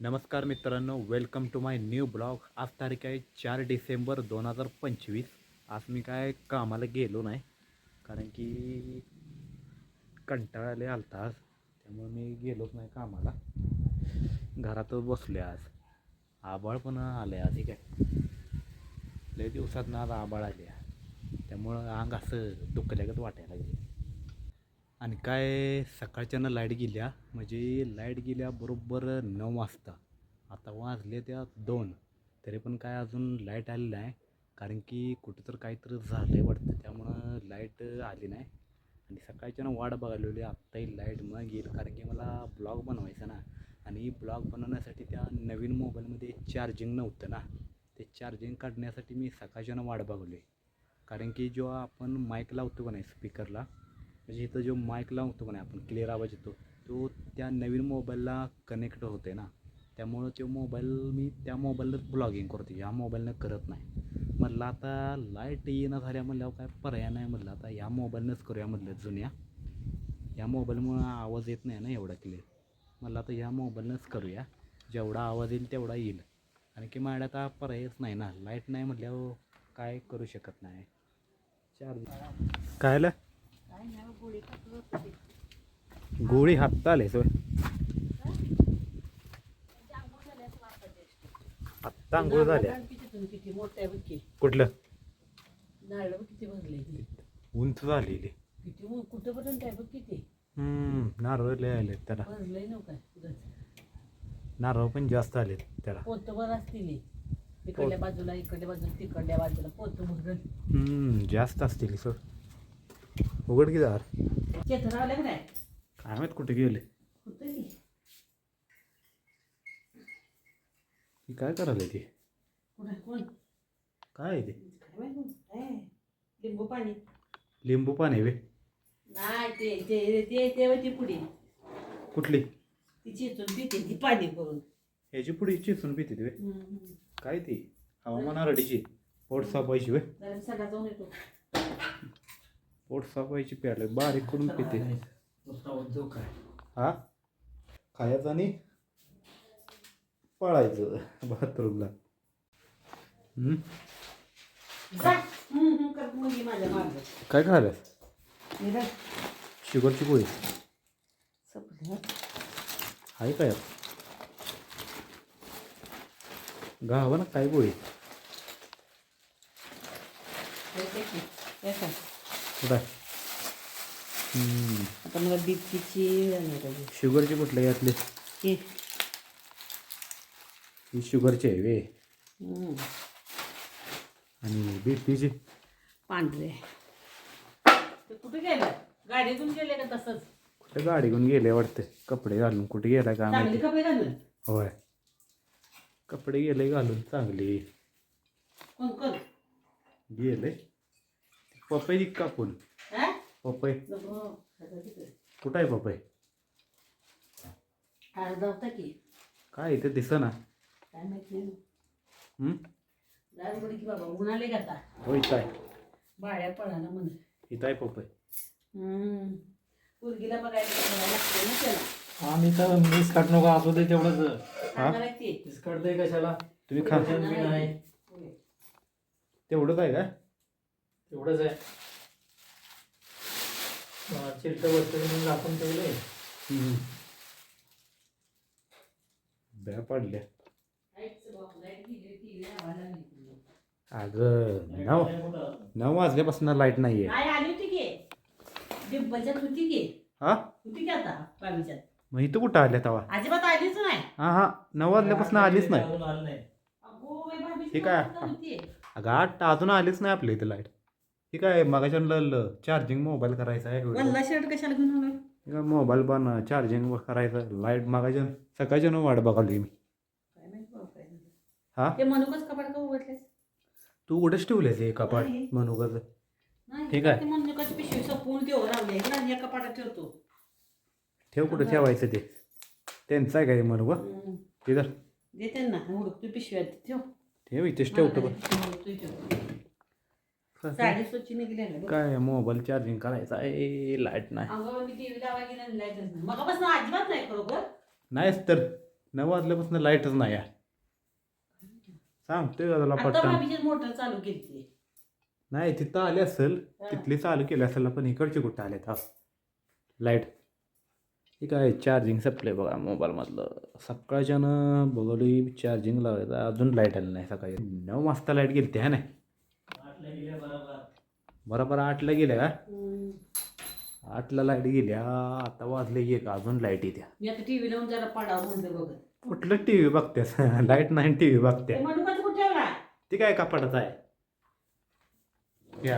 नमस्कार मित्रांनो welcome to my new blog आज तारीख आहे चार डिसेंबर दोन हजार पंचवीस. आज मी काय कामाला गेलो नाही कारण की कंटाळाले आलता आज. त्यामुळे मी गेलोच नाही कामाला. घरातच बसले आज. आबाळ पण आले आज ठीक आहे. लय दिवसात ना आज आबाळ आले त्यामुळं अंग असं दुखल्यागत वाटायला लागले आणि काय सकाळच्यानं लाइट गेल्या म्हणजे लाइट गेल्या बरोबर नऊ वाजता. आता वाजले त्या दोन. तरी पण काय अजून लाइट आली नाही. कारण की कुठं तर काहीतरी झालं आहे वाटतं त्यामुळं लाइट आली नाही. आणि सकाळच्यानं वाट बघायला आत्ताही लाइट मग येईल. कारण की मला ब्लॉग बनवायचा ना. आणि ब्लॉग बनवण्यासाठी त्या नवीन मोबाईलमध्ये चार्जिंग नव्हतं ना. ते चार्जिंग काढण्यासाठी मी सकाळच्यानं वाट बघवली कारण की जेव्हा आपण माईक लावतो का नाही स्पीकरला म्हणजे इथं जो माईक लावतो का नाही आपण क्लिअर आवाज येतो तो त्या नवीन मोबाईलला कनेक्ट होते ना. त्यामुळं तो मोबाईल मी त्या मोबाईललाच ब्लॉगिंग करतो ह्या मोबाईलनं करत नाही. म्हटलं आता लाइट येणं झाल्या म्हणल्यावर काय पर्याय नाही म्हटलं आता ह्या मोबाईलनंच करूया म्हटलं जुन्या. या मोबाईलमुळं आवाज येत नाही ना एवढा क्लिअर म्हटलं आता ह्या मोबाईलनंच करूया जेवढा आवाज येईल तेवढा येईल. आणि की माझ्या आता पर्यायच नाही ना लाइट नाही म्हटल्यावर काय करू शकत नाही. चार्ज काय गोळी हातात आले सोय आत्ता आंघोळ झाल्या. किती मोठं आहे बघ की कुठलं? किती उंच झालेली. किती आहे बघ किती हम्म नारळ लय आले त्याला. नारळ पण जास्त आले त्याला. पोतभर असतील इकडल्या बाजूला इकडल्या बाजूला तिकडल्या बाजूला पोत. हम्म जास्त असतील सर उघड की दार. चेतन आलं का नाही? काय माहीत कुठे गेले? काय करायला ते? कोण? आहे? कोण काय आहे ते? लिंबू पाणी. लिंबू पाणी वे नाही ते ते ते ते पुढे. कुठली? ती चेतून पिते ती पाणी करून. ह्याची पुढे चिसून पिते वे हम्म. काय ती? हवामान आरडीची. पोट सापायची वे सगळा जाऊन येतो. पोट सापायची प्याले बारीक करून पिते हा खायचं आणि पळायचं बाथरूमला. काय खायला हे. शुगरची गोळी. आहे काय गावा ना काय गोळी हे ते की. हे काय? कुठं. आता मला बीपीची शुगरची कुठल्या यातले? हे. ही शुगरची आहे वे. हम्म. आणि बी पीची पांढरे. ते कुठे गेलं? गाडीतून गेले का तसंच? कुठे गाडी घेऊन गेले वाटते. कपडे घालून कुठे गेलाय का चांगले माहिती. कपडे घालून? होय. कपडे गेले घालून चांगले. कोण कोण? गेले. पपई कापून हा? पपई. कुठं आहे पपई? अर्धा होता की? काय इथे दिसना. काय माहीत की बाबा उन्हाले का आता? हो इथं आहे. बाळ्या पळाला म्हण इथं आहे पपई. मुलगीला बघायला बघायला लागते ना त्याला. आम्ही तर मिस काढ नको असू दे तेवढंच. लागते मिस काढतोय कशाला? तुम्ही खा. नाही. तेवढंच आहे का? तेवढंच आहे. चिलट वस्तू म्हणून झाकून ठेवले. ब्या पडल्या. अगं नऊ नऊ वाजल्यापासून लाइट नाहीये. नाही आली होती की? डिंपलच्यात होती की? हा? होती की आता पावीच्यात मग इथं कुठं आल्या तवा अजिबात आलीच नाही. हा हा. नऊ वाजल्यापासून आलीच नाही. ठीक आहे. अगं आठ अजून आलीच नाही आपल्या इथं लाइट ठीक आहे मगाच्या चार्जिंग मोबाईल करायचा आहे वल्ला शर्ट कशाला घेऊन आलोय? मोबाईल पण चार्जिंग करायचं. लाइट मागायच्या सकाळच्या वाट बघाली मी. काय माहीत बाबा काय झालं. हा? ते मनुकच कपाट का उघडलेस तू कुठेच ठेवलेस हे कपाट? नाही. ठीक आहे. ते मनुकाची पिशवी सपवून देऊ रावले या कपाटात ठेवतो. ठेव कुठं ठेवायचं ते. त्यांचं आहे काय म्हणू हम्म. दे त्यांना हुडकतो पिशव्यात ठेव. ठेव इथेच ठेवतो बघ. ठेव. साडी स्वच्छ निघली आहे बघ. काय मोबाईल चार्जिंग करायचा आहे? लाइट नाही. अगं मी टीव्ही लावायला गेला लाईटच नाही. मग बस अजिबात नाही खरोखर नाहीच तर. नऊ वाजल्यापासून लाईटच नाही आहे. सांगतोय का आता पटकन? भाभीची मोटर चालू केली नाही तिथं आले असेल. हा. तिथली चालू केली असेल पण इकडची कुठं आले हा लाइट ठीक आहे चार्जिंग सप्लाय बघा मोबाईलमधलं सकाळच्यानं बघली चार्जिंग लावायचं अजून लाइट आली नाही सकाळी. नऊ वाजता लाइट गेली ते है नाही बरोबर. बरोबर आठला गेल्या का? आठला लाइट गेल्या आता वाजले एक अजून लाइट येत्या. मी आता टीव्ही लावून जरा पडावं बघत कुठलं टी व्ही बघतेस? लाइट नाही टी व्ही बघते. ते म्हणून कुठे ठेवला ती काय कपाटात आहे? या.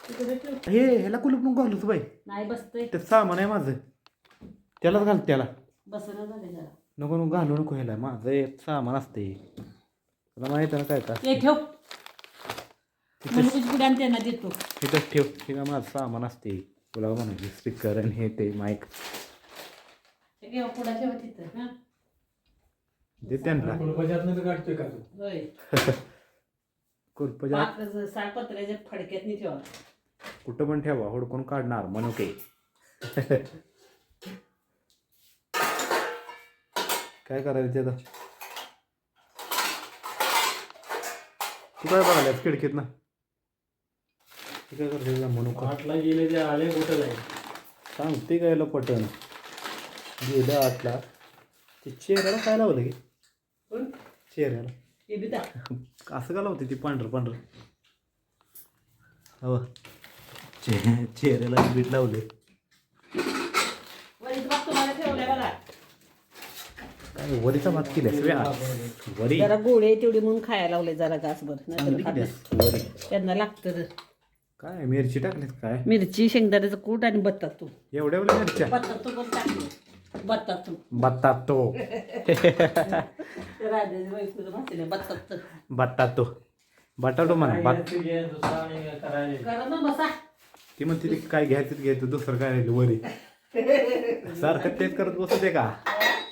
तिकडे ठेव. हे ह्याला कुलूप नको घालूच बाई. नाही बसतंय. ते सामान आहे माझं. त्यालाच घाल त्याला. बसणं झाले जरा. नको नको घालू नको ह्याला. माझं एक सामान असते तुला माहीत आहे ना काय का? ते ठेव. आणि त्यांना देतो. तिथंच ठेव. हे काय माझं सामान असते. तुला म्हणायचे स्पीकर आणि हे ते माईक ते घेऊ पुढे ठेवा तिथं हा. दे त्यांना. कुलपाच्यातनं बी काढतोय का तू? होय. कुलपजा पाच सालपत्र्याच्या फडक्यात नाही ठेवा. कुठं पण ठेवा हुडकून काढणार म्हणू के काय करायचं आता? तू काय बघायला खिडकीत ना तू काय करते म्हणू का? आठला गेले ते आले कुठं सांगते काय पटन? गेलं आठला. ते चेहऱ्याला काय लावलं की? चेहऱ्याला. असं का लावते ती पांढरं पांढरं? हो चे चेहऱ्याला बीट लावले. काय वरीचा भात केलास वरी. जरा गोळे आहे तेवढी म्हणून खायला लावले जरा घासभर वरी नाही. त्यांना लागतं. काय मिरची टाकलीत काय? मिरची शेंगदाण्याचं कूट आणि बत्तातू एवढ्या एवढ्या मिरच्या? बत्तातू पण टाकले बत्तातू. बत्तात तो राजाची बायकोचं भाषण बत्तातू. बत्तात तो बटाटो म्हणा बट करा ना बसा. ती म्हणते ते काय घ्यायचं ते घ्यायचं दुसरं काय राहिलं वरी. सारखं तेच करत बसते का?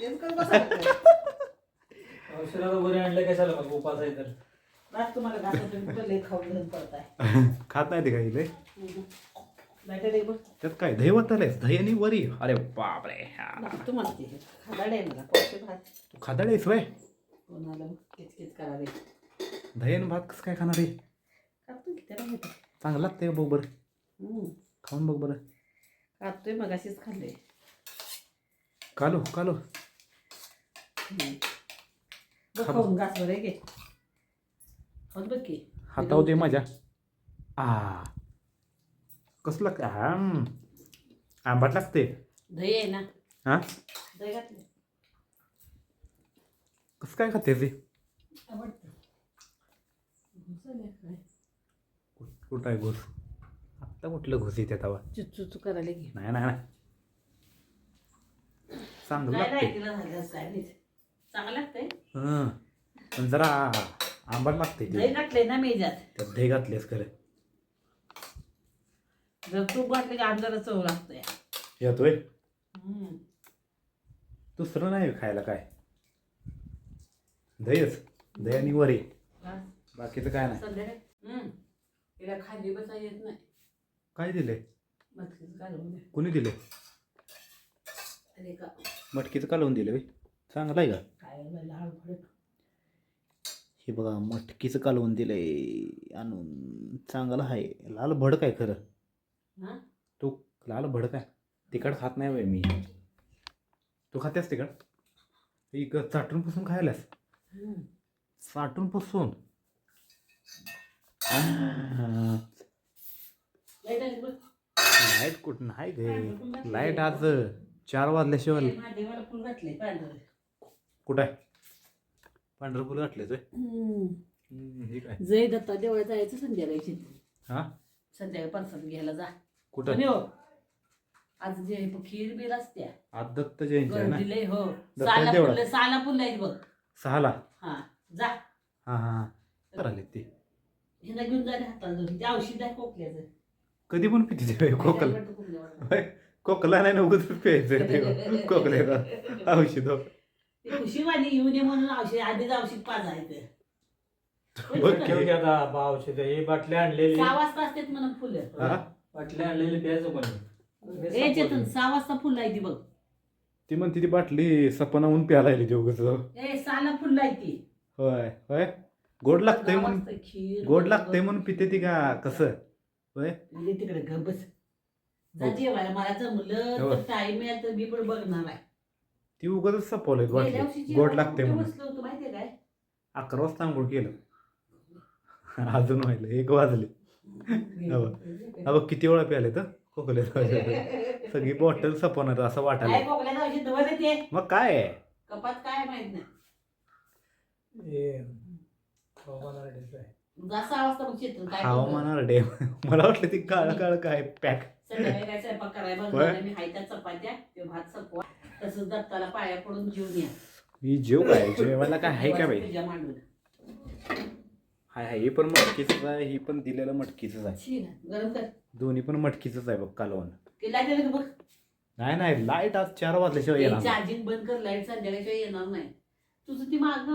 तेच कर बसा. औषधाला वरी आणलं कशाला मग उपास आहे तर. तुम्हाला घासत तुम्ही कुठं लई खाऊन घेऊन पडताय. खात नाही ते काही लय. बघ त्यात काय दही वतालेस दही आणि वरी. अरे बापरे. हा. तू खादाड आहे मला पौष्टिक भात? तू वय कोणाला मग किचकिच करावे. दही आणि भात कसं काय खाणार आहे? की त्याला माहिती. चांगलं लागतंय का बघ बरं. हम्म. खाऊन बघ बरं. खातोय मग अशीच खाल्ले. कालो कालो. बघ खाऊन घास बरं घे खाऊन बघ की. हातावर दे माझ्या. आ. कसं लागतं आम आंबाट लागते. दही आहे ना. हा? दही घातले. कसं काय खाते ते आवडतं. काय? कुठ- आहे घुस? आत्ता कुठलं घुस येते तवा? चुचू करायला घे. नाही नाही नाही. चांगलं लागते नाही तिला झालं काय चांगलं लागतंय. हं. पण जरा आंबाट लागते ते दही घातलंय ना मेजात. त्यात दही घातलेस खरं. जर तूप घातलं की चव लागतोय येतोय? हम्म. दुसरं नाही खायला काय? दहीच. दही आणि वरी. हा. बाकीचं काय नाही. संध्याकाळी? हम्म. खाली बसा येत नाही. काय दिले? दे. कुणी दिले? अरे का? मटकीचं कालवून दिले चांगलं आहे का? काय हळूहळू हे बघा मटकीचं कालवून दिलंय. आणून चांगलं आहे. लाल भडक आहे खरं. तू लाल भडक आहे. तिखट खात नाही बाई मी. तू खातेस तिखट? एक चाटून पुसून खायलास. चाटून पुसून? आह, लाइट कुठं नाही गे. लाइट आज चार वाजल्याशिवाय कुठं आहे? पांढरं फुलं घातले तुय. हे काय? जय दत्ता देवळात जायचं संध्याकाळी हा? संध्याकाळी परसाद घ्यायला जा. कुठं? आणि हो आज जे खीर बीर असत्या. आज दत्त जयंती आहे ना? गर्दीले हो. दत्त साला देवळात. फुलं साला फुलं आहेत बघ. सहाला? हा जा. हा हा हा. करायला ते? ह्याला घेऊन जायला हाताला धरून. ते औषध आहे कधी पण पिते ते. होय, खोकला नाही नव्हतं तर प्यायचं ते औषध. ते खुशीवाणी येऊ नये म्हणून औषध आधीच औषध पाजायचं. बघ ठेव की आता बा औषध हे बाटल्या आणलेली. सहा वाजता असतात म्हणून फुलं. हा? बाटल्या आणलेली प्यायचं ए चेतन सहा वाजता फुलं आहे ती बघ. ती म्हणते ती बाटली सपनाहून प्यायला आली दोघच ए साला फुललाय ती. होय होय? गोड लागतंय म्हणून. खीर गोड लागतंय म्हणून पिते ती का? कसं? होय? म्हणजे तिकडे ग बस. जा जेवायला मला जमलं हो. तर टाइम आहे तर मी पण बघणार आहे. ती उगाच गेल्या बाटली वर्षी गोड लागते कुठे म्हणून बसलो होतो माहितीये काय अकरा वाजता आंघोळ केलं अजून व्हायला एक वाजले हो. अबा किती वेळा प्याले तर खोकले सगळी बॉटल सपवणार असं काय वाटायला जाऊची मग काय आहे? कपात काय माहीत नाही हे हवामान अडीच आहे. जा सहा वाजता मग चित्र काय करतो? हवामानावर डे मला वाटलं ती काळ काळ काय पॅक संध्याकाळी काय स्वयंपाक करायला होय. बघणार नाही. मी हाय त्या चपात्या ते भात सपवा तसंच दत्ताला पाया पडून जीवन या. मी जेव काय? जेवायला काय आहे का बाई? तुझ्या हाय हाय ही पण मटकीच आहे ही पण दिलेलं मटकीच आहे. छी ना, गरम कर. दोन्ही पण मटकीच आहे बघ कालवण. ते लाइट आलं की बघ? नाही नाही लाइट आज चार वाजल्याशिवाय येणार. चार्जिंग बंद कर लाइट संध्याकाळशिवाय येणार नाही. तुझं ती माग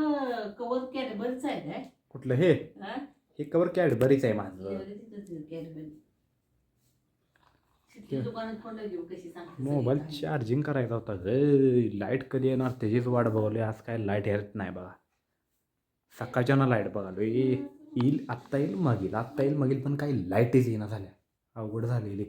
कवर कॅडबरीच आहे काय? कुठलं हे? हा? हे कवर कॅडबरीच आहे माझं. कॅडबरी मोबाईल चार्जिंग करायचा होता. ग लाइट कधी येणार? त्याचीच वाट बघवली आज काय लाइट येत नाही बघा. सकाळच्या ना लाइट बघालो येईल आत्ता येईल मग येईल आत्ता येईल मग येईल पण काही लाईटच येईना झाल्या. अवघड झालेली.